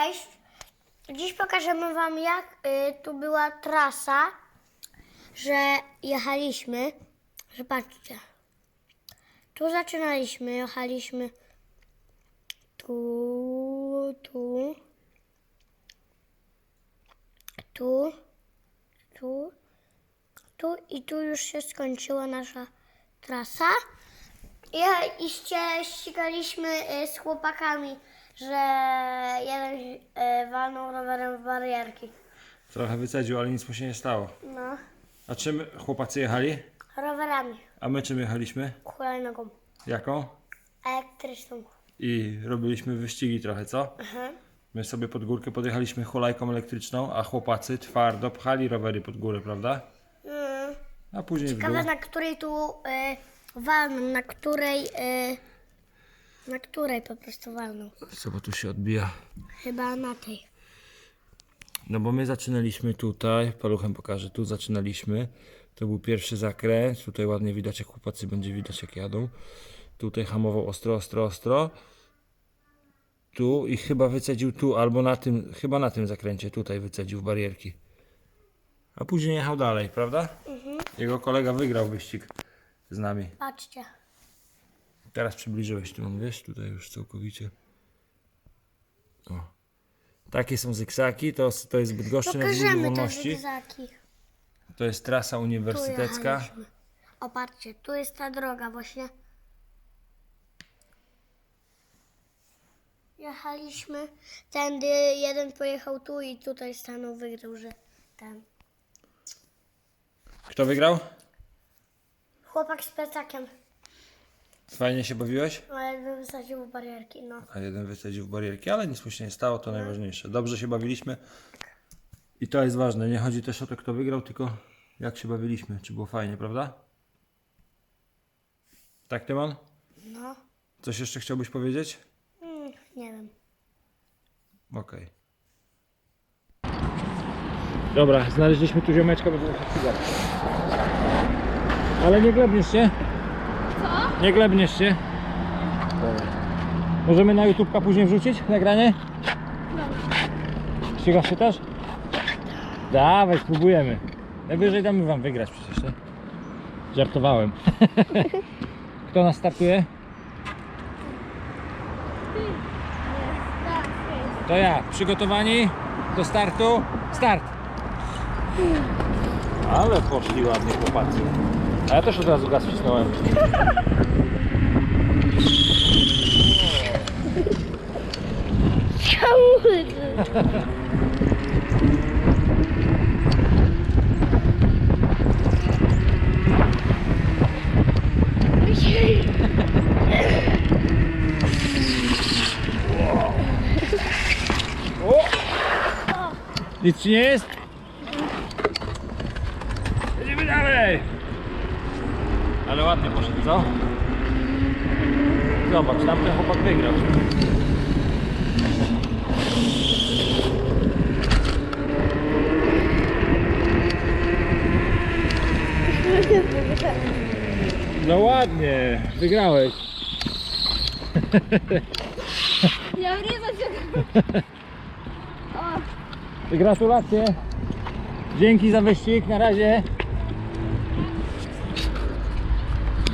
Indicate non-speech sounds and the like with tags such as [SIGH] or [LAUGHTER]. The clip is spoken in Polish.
Cześć. Dziś pokażemy Wam, jak y, tu była trasa, że jechaliśmy. Że patrzcie. Tu zaczynaliśmy, jechaliśmy tu, tu, tu, tu, tu i tu już się skończyła nasza trasa. Ja iście ścigaliśmy y, z chłopakami, że jeden y, walnął rowerem w barierki. Trochę wycedził, ale nic mu się nie stało. No, A czym chłopacy jechali? rowerami, A my czym jechaliśmy? hulajnogą Jaką? elektryczną. I robiliśmy wyścigi trochę, co? Mhm. My sobie pod górkę podjechaliśmy hulajką elektryczną, a chłopacy twardo pchali rowery pod górę, prawda? Mm. A później w dół. Ciekawe na której tu y, walną, na której, y, na której po prostu walną. Co, bo tu się odbija. Chyba na tej. No bo my zaczynaliśmy tutaj, paluchem pokażę, tu zaczynaliśmy. To był pierwszy zakręt, tutaj ładnie widać jak chłopacy będzie widać jak jadą. Tutaj hamował ostro, ostro, ostro. Tu i chyba wycedził tu, albo na tym, chyba na tym zakręcie, tutaj wycedził barierki. A później jechał dalej, prawda? Jego kolega wygrał wyścig z nami. Patrzcie. Teraz przybliżyłeś tu, wiesz, tutaj już całkowicie. O. Takie są zygzaki, to, to jest Bydgoszczy na Wzgórzu Pokażemy te Wolności. zygzaki. To jest trasa Tu uniwersytecka. jechaliśmy. O, patrzcie, tu jest ta droga właśnie. Jechaliśmy, tędy jeden pojechał tu i tutaj stanął, wygrał, że ten Kto wygrał? Chłopak z plecakiem, Fajnie się bawiłeś? ale wysadził w barierki, no. A jeden wycedził w barierki, ale nic mu się nie stało, to najważniejsze. Dobrze się bawiliśmy. I to jest ważne. Nie chodzi też o to, kto wygrał, tylko jak się bawiliśmy. Czy było fajnie, prawda? Tak, Tymon? No, Coś jeszcze chciałbyś powiedzieć? mm, nie wiem. Okej. Dobra, znaleźliśmy tu ziomeczka, będziemy się ścigać. Ale nie glebniesz się? Co? Nie glebniesz się? Dobra. Możemy na YouTubeka później wrzucić nagranie? Ścigasz się też? Dawaj, spróbujemy. Najwyżej damy wam wygrać przecież, nie? Żartowałem. [LAUGHS] Kto nas startuje? To ja. Przygotowani do startu? Start! Ale poszli ładnie chłopacy. A ja też od razu gaz wcisnąłem. Nic nie jest? Jedziemy dalej! Ale ładnie poszedł, co? Zobacz, tamten chłopak wygrał. No ładnie, wygrałeś. Ja nie zaczynam. Gratulacje. Dzięki za wyścig, na razie.